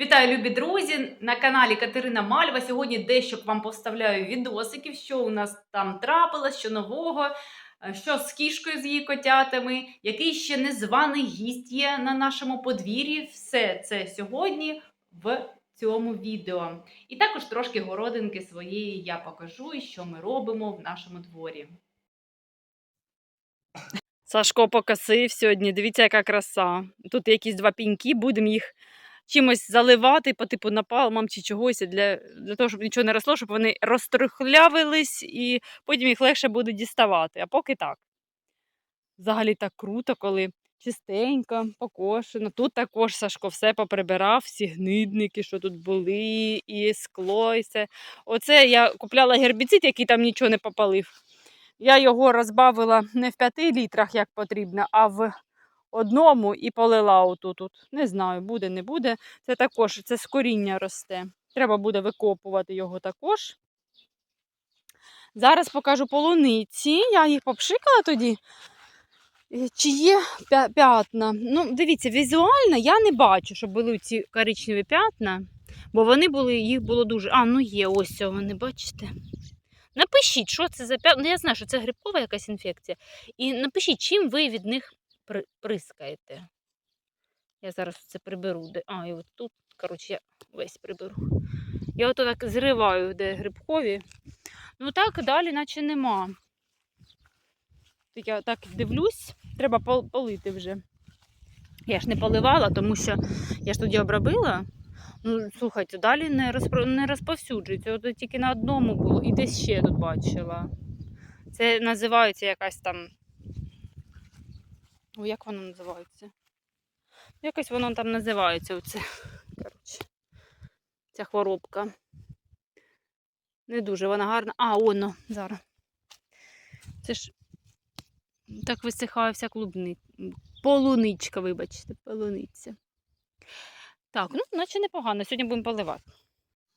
Вітаю, любі друзі! На каналі Катерина Мальва. Сьогодні дещо вам поставляю відосиків, що у нас там трапилось, що нового, е, що з кішкою з її котятами, який ще незваний гість є на нашому подвір'ї. Все це сьогодні в цьому відео. І також трошки городинки своєї я покажу, і що ми робимо в нашому дворі. Сашко покосив сьогодні. Дивіться, яка краса. Тут якісь два піньки, будемо їх чимось заливати по типу напалмом чи чогось для, для того, щоб нічого не росло, щоб вони розтрухлявились і потім їх легше буде діставати. А поки так. Взагалі так круто, коли чистенько, покошено. Тут також Сашко все поприбирав, всі гнидники, що тут були, і скло, і все. Оце я купляла гербіцид, який там нічого не попалив. Я його розбавила не в 5 літрах, як потрібно, а в одному і полила отут. -от. Не знаю, буде, не буде. Це також це з коріння росте. Треба буде викопувати його також. Зараз покажу полуниці. Я їх попшикала тоді. Е, Чи є пя- п'ятна? Ну, дивіться, візуально я не бачу, щоб були ці коричневі п'ятна, бо вони були, їх було дуже. А, ну є, ось вони, бачите. Напишіть, що це за п'ятна. Ну, я знаю, що це грибкова якась інфекція. І напишіть, чим ви від них прискаєте. Я зараз це приберу. Де... А, і от тут, коротше, я весь приберу. Я ото так зриваю, де грибкові. Ну так, далі наче нема. Я так дивлюсь, треба полити вже. Я ж не поливала, тому що я ж тоді обробила. Ну, слухайте, далі не, розпро... не розповсюджується. От тільки на одному було. І десь ще тут бачила. Це називається якась там. О, як воно називається? Якось воно там називається оце. Коротше, ця хворобка. Не дуже вона гарна. А, воно, зараз. Це ж так висихає вся клубни. Полуничка, вибачте, полуниця. Так, ну, наче непогано. Сьогодні будемо поливати.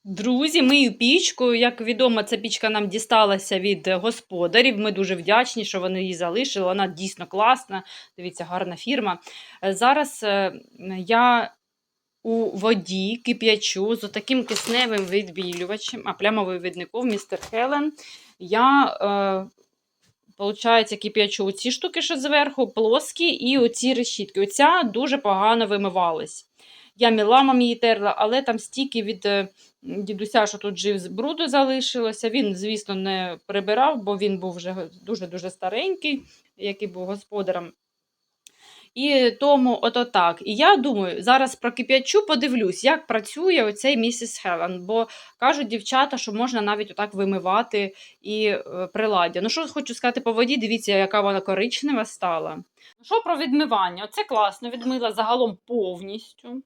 Друзі, мию пічку. Як відомо, ця пічка нам дісталася від господарів. Ми дуже вдячні, що вони її залишили. Вона дійсно класна. Дивіться, гарна фірма. Е, Зараз е, я у воді кип'ячу з таким кисневим відбілювачем, а плямовий відников містер Хелен. Я, е, Получається, кип'ячу оці штуки, що зверху, плоскі, і оці решітки. Оця дуже погано вимивалась. Я міламом її терла, але там стільки від дідуся, що тут жив з бруду залишилося. Він, звісно, не прибирав, бо він був вже дуже-дуже старенький, який був господарем. І тому ото так. І я думаю, зараз прокип'ячу, подивлюсь, як працює оцей місіс Хелен. Бо кажуть дівчата, що можна навіть отак вимивати і е, приладдя. Ну, що хочу сказати по воді, дивіться, яка вона коричнева стала. Що про відмивання? Це класно, відмила загалом повністю.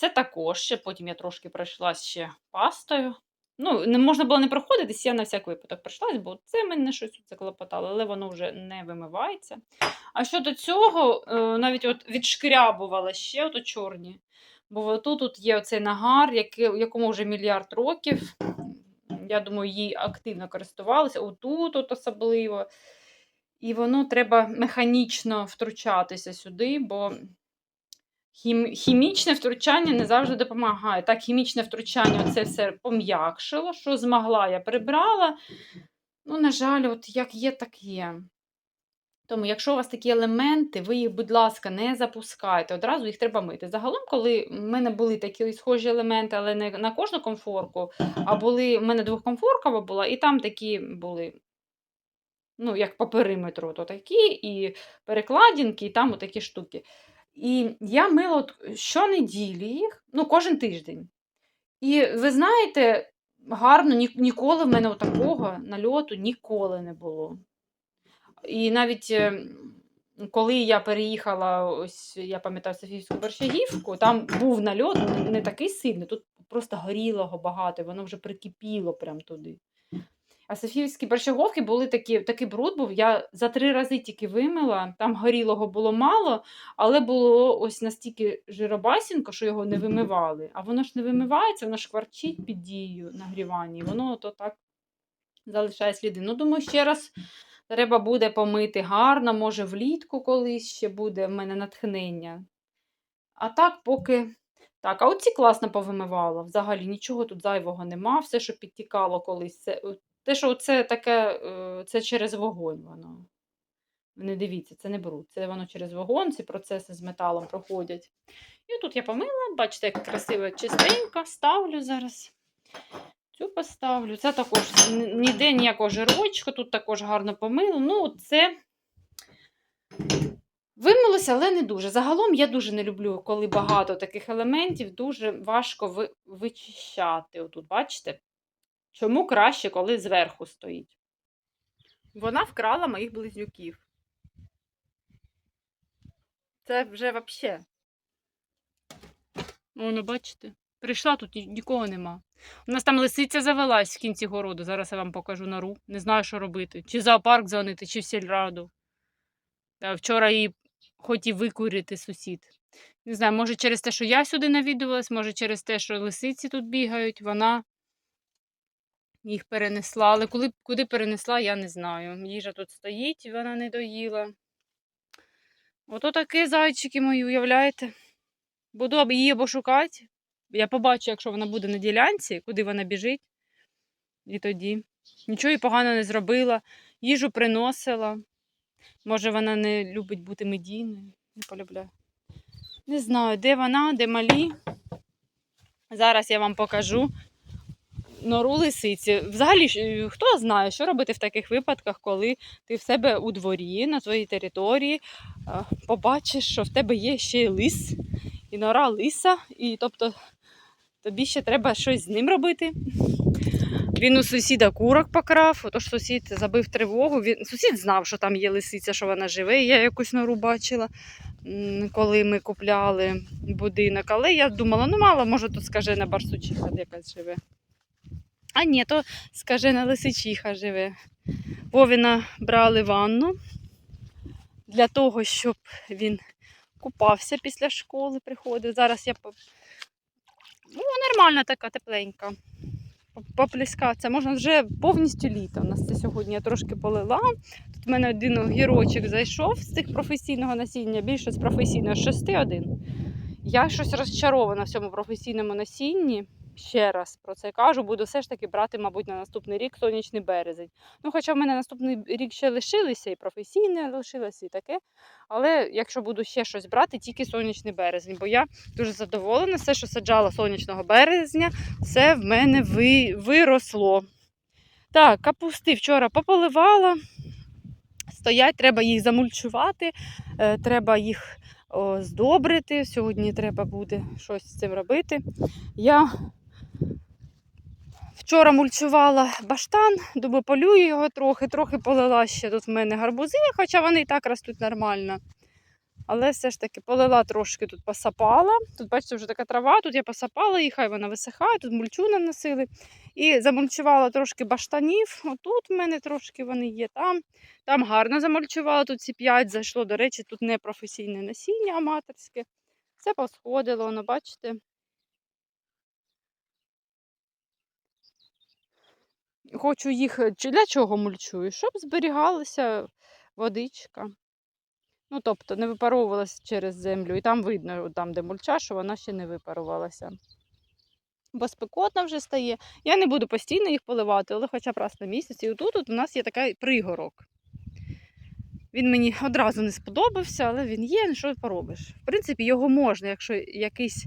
Це також ще, потім я трошки пройшлась ще пастою. Ну, не можна було не проходитись, я на всяк випадок пройшлась, бо це мене щось це клопотало, але воно вже не вимивається. А щодо цього, е, навіть от відшкрябувала ще ото чорні. Бо тут, тут є оцей нагар, який, якому вже мільярд років. Я думаю, їй активно користувалися. Отут от особливо. І воно треба механічно втручатися сюди, бо хім... хімічне втручання не завжди допомагає. Так, хімічне втручання це все пом'якшило, що змогла, я прибрала. Ну, на жаль, от як є, так є. Тому, якщо у вас такі елементи, ви їх, будь ласка, не запускайте, одразу їх треба мити. Загалом, коли в мене були такі схожі елементи, але не на кожну комфорку, а були, в мене двохкомфоркова була, і там такі були, ну, як по периметру, то такі, і перекладинки, і там отакі штуки. І я мила щонеділі їх, ну, кожен тиждень. І ви знаєте, гарно, ні- ніколи в мене такого нальоту ніколи не було. І навіть е, коли я переїхала, ось я пам'ятаю Софійську Борщагівку, там був нальот не- такий сильний, тут просто горілого багато, воно вже прикипіло прям туди. А Софіївські борщаговки були такі, такий бруд був. Я за три рази тільки вимила, там горілого було мало, але було ось настільки жиробасінко, що його не вимивали. А воно ж не вимивається, воно ж кварчить під дією нагрівання, і воно то так залишає сліди. Ну, думаю, ще раз треба буде помити гарно, може, влітку колись ще буде в мене натхнення. А так, поки Так, а оці класно повимивала. Взагалі нічого тут зайвого нема. Все, що підтікало колись. Це, те, що це таке, е, це через вогонь воно. Не дивіться, це не бруд. Це воно через вогонь, ці процеси з металом проходять. І тут я помила, бачите, як красиво, чистенько. Ставлю зараз. Цю поставлю. Це також ніде ніякого жирочка, тут також гарно помило. Ну, це вимилося, але не дуже. Загалом я дуже не люблю, коли багато таких елементів, дуже важко ви- вичищати. Отут, бачите? Чому краще, коли зверху стоїть? Вона вкрала моїх близнюків. Це вже взагалі. Воно, бачите? Прийшла тут нікого нема. У нас там лисиця завелась в кінці городу. Зараз я вам покажу нору. Не знаю, що робити. Чи в зоопарк дзвонити, чи в сільраду. Вчора її хотів викурити сусід. Не знаю, може через те, що я сюди навідувалась, може через те, що лисиці тут бігають, вона їх перенесла. Але коли, куди перенесла, я не знаю. Їжа тут стоїть, вона не доїла. Ото таке зайчики мої, уявляєте? Буду її або шукати. Я побачу, якщо вона буде на ділянці, куди вона біжить. І тоді. Нічого їй погано не зробила, їжу приносила. Може, вона не любить бути медійною, не полюбляю. Не знаю, де вона, де малі. Зараз я вам покажу нору лисиці. Взагалі, е, хто знає, що робити в таких випадках, коли ти в себе у дворі, на своїй території, е, побачиш, що в тебе є ще й лис, і нора лиса, і тобто тобі ще треба щось з ним робити. Він у сусіда курок покрав, отож сусід забив тривогу. Він, сусід знав, що там є лисиця, що вона живе. Я якусь нору бачила, коли ми купляли будинок. Але я думала, ну мало, може тут скажена барсучиха якась живе. А ні, то скажена лисичиха живе. Вовіна брали ванну для того, щоб він купався після школи, приходив. Зараз я ну, нормальна така тепленька. По- Поплескатися. Можна вже повністю літо. У нас це сьогодні я трошки полила. Тут в мене один огірочок зайшов з цих професійного насіння, більше з професійного шести один. Я щось розчарована в цьому професійному насінні. Ще раз про це кажу, буду все ж таки брати, мабуть, на наступний рік сонячний березень. Ну, хоча в мене наступний рік ще лишилися, і професійне лишилося, і таке. Але якщо буду ще щось брати, тільки сонячний березень, бо я дуже задоволена, все, що саджала сонячного березня, все в мене ви, виросло. Так, капусти вчора пополивала. Стоять, треба їх замульчувати, е, треба їх здобрити. Сьогодні треба буде щось з цим робити. Я вчора мульчувала баштан, дубополюю його трохи, трохи полила ще тут в мене гарбузи, хоча вони і так ростуть нормально. Але все ж таки полила трошки тут посапала. Тут, бачите, вже така трава, тут я посапала її, хай вона висихає, тут мульчу наносили. І замульчувала трошки баштанів. Отут в мене трошки вони є там. Там гарно замульчувала, тут ці 5 зайшло. До речі, тут не професійне насіння аматорське. Все посходило, воно, бачите. Хочу їх е, для чого мульчую? Щоб зберігалася водичка. Ну, тобто не випаровувалася через землю. І там видно, там, де мульча, що вона ще не випарувалася. Бо спекотно вже стає. Я не буду постійно їх поливати, але хоча б раз на місяць. І отут от у нас є такий пригорок. Він мені одразу не сподобався, але він є, ну що поробиш. В принципі, його можна, якщо якийсь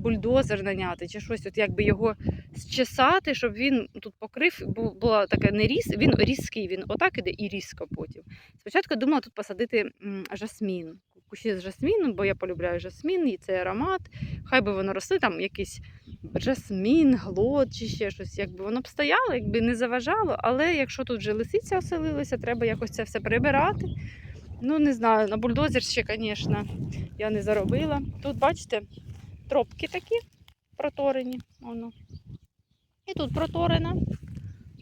бульдозер наняти чи щось, от якби його зчесати, щоб він тут покрив, бу- була така не різ, він різкий, він отак іде і різко потім. Спочатку думала тут посадити жасмін, кущі з жасміну, бо я полюбляю жасмін, і цей аромат. Хай би воно росли, там якийсь жасмін, глот чи ще щось, якби воно б стояло, якби не заважало. Але якщо тут вже лисиця оселилася, треба якось це все прибирати. Ну, не знаю, на бульдозер ще, звісно, я не заробила. Тут, бачите, тропки такі проторені. Воно. І тут проторена,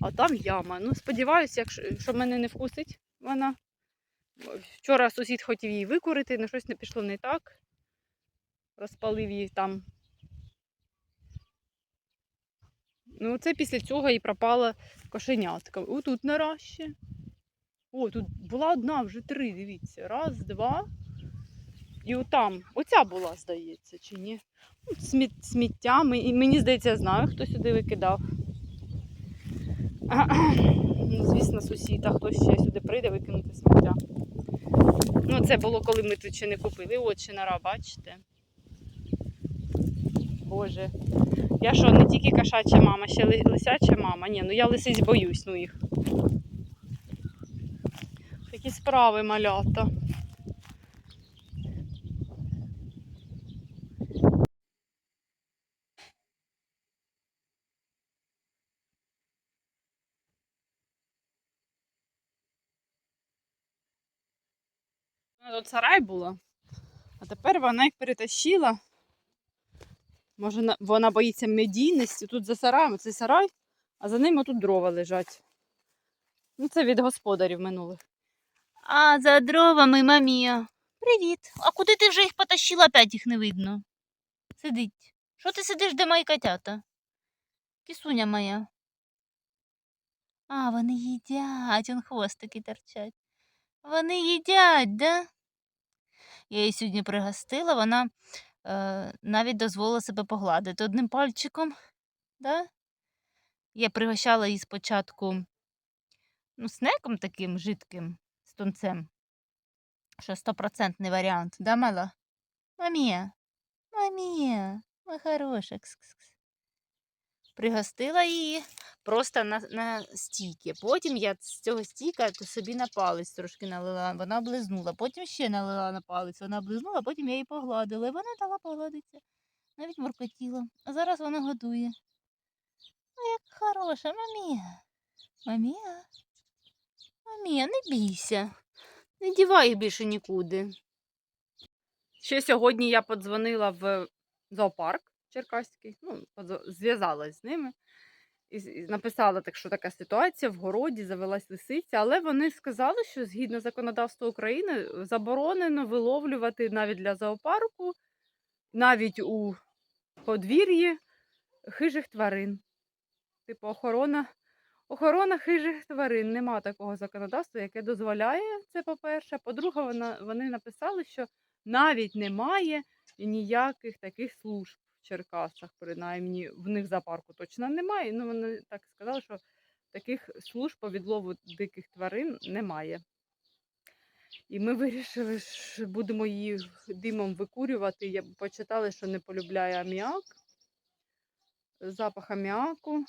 а там яма. Ну, сподіваюся, якщо що мене не вкусить вона. Вчора сусід хотів її викурити, але щось не пішло не так. Розпалив її там. Ну, це після цього і пропала кошенятка. О, тут нора ще. О, тут була одна, вже три, дивіться. Раз, два. І отам, оця була, здається, чи ні? Ну, Сміт, сміттями. І мені здається, я знаю, хто сюди викидав. Ну, звісно, сусід, а хтось ще сюди прийде викинути сміття. Ну, це було, коли ми тут ще не купили. От шинара, бачите? Боже. Я що, не тільки кошача мама, ще лисяча мама. Ні, ну я лисиць боюсь, ну їх. Такі справи малята. Тут сарай була, а тепер вона їх перетащила. Може, вона боїться медійності. Тут за сараєм цей сарай, а за ним отут дрова лежать. Ну, це від господарів минулих. А за дровами, мамія. Привіт. А куди ти вже їх потащила, опять їх не видно? Сидить. Що ти сидиш, де мої котята? Кисуня моя. А, вони їдять, он хвостики торчать. Вони їдять, да? Я її сьогодні пригостила, вона е, навіть дозволила себе погладити одним пальчиком. Да? Я пригощала її спочатку ну, снеком таким жидким з тунцем. Що стопроцентний варіант, да, мала? Мамія, мамія, моя хороша. Кс-кс-кс. Пригостила її просто на, на стійки. Потім я з цього стійка собі на палець трошки налила, вона облизнула. Потім ще налила на палець, вона облизнула, потім я її погладила. І вона дала погладитися. Навіть моркотіла. А зараз вона годує. Ну, як хороша, мамія. Мамія. Мамія, не бійся. Не дівай їх більше нікуди. Ще сьогодні я подзвонила в зоопарк Черкаський, ну, зв'язалась з ними. І написала так, що така ситуація в городі завелась лисиця, але вони сказали, що згідно законодавства України заборонено виловлювати навіть для зоопарку, навіть у подвір'ї хижих тварин. Типу охорона, охорона хижих тварин. Нема такого законодавства, яке дозволяє це, по-перше. По-друге, вони написали, що навіть немає ніяких таких служб Черкасах, принаймні в них зоопарку точно немає. Ну, вони так сказали, що таких служб по відлову диких тварин немає. І ми вирішили, що будемо її димом викурювати. Я почитала, що не полюбляє аміак, запах аміаку.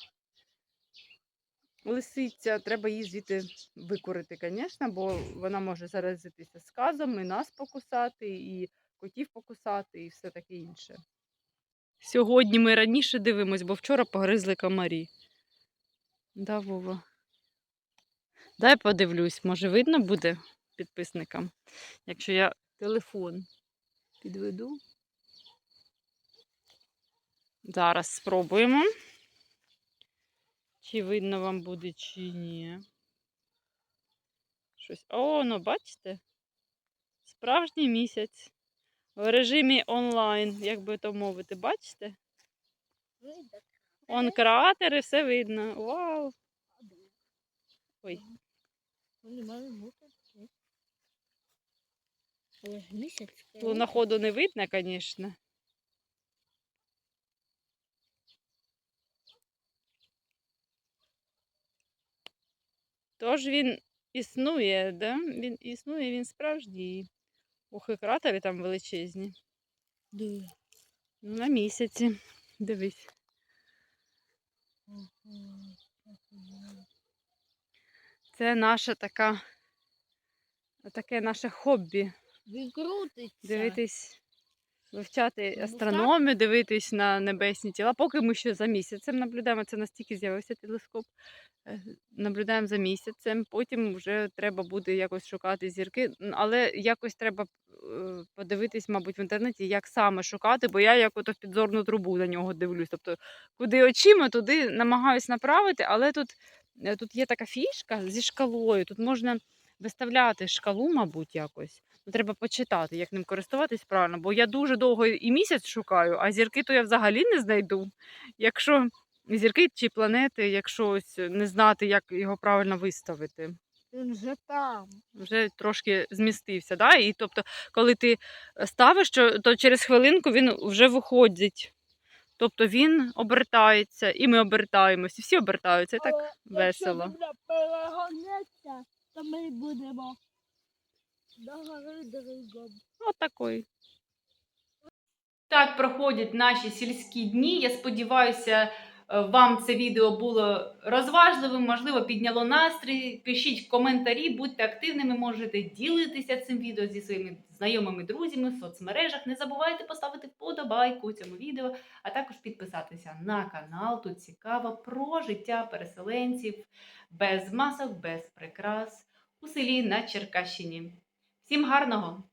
Лисиця, треба її звідти викурити, звісно, бо вона може заразитися сказом, і нас покусати, і котів покусати, і все таке інше. Сьогодні ми раніше дивимось, бо вчора погризли комарі. Да, Вова. Дай подивлюсь, може видно буде підписникам, якщо я телефон підведу. Зараз спробуємо. Чи видно вам буде, чи ні. Щось. О, ну бачите? Справжній місяць. В режимі онлайн, як би то мовити, бачите? Он кратери, все видно. Вау! Ой. Луноходу не видно, звісно. Тож він існує, да? Він існує, він справжній. Ох, і кратери там величезні. Ну, на місяці. Дивись. Це наша така, таке наше хобі. Він крутиться. Дивитись, вивчати Ну, астрономію, дивитись на небесні тіла. Поки ми ще за місяцем наблюдаємо, це настільки з'явився телескоп. е, Наблюдаємо за місяцем, потім вже треба буде якось шукати зірки. Але якось треба е, подивитись, мабуть, в інтернеті, як саме шукати, бо я як ото в підзорну трубу на нього дивлюсь. Тобто, куди очима, туди намагаюсь направити, але тут, е, тут є така фішка зі шкалою. Тут можна виставляти шкалу, мабуть, якось. Треба почитати, як ним користуватись правильно, бо я дуже довго і місяць шукаю, а зірки то я взагалі не знайду. Якщо зірки чи планети, якщо ось не знати, як його правильно виставити. Він же там. вже трошки змістився. Да? І тобто, коли ти ставиш, то, через хвилинку він вже виходить. Тобто він обертається, і ми обертаємось, і всі обертаються. І так Але весело. Якщо перегонеться, то ми будемо другом. Отакий. Так проходять наші сільські дні. Я сподіваюся, е, вам це відео було розважливим, можливо, підняло настрій. Пишіть коментарі, будьте активними, можете ділитися цим відео зі своїми знайомими друзями в соцмережах. Не забувайте поставити вподобайку цьому відео, а також підписатися на канал. Тут цікаво про життя переселенців без масок, без прикрас у селі на Черкащині. Всім гарного!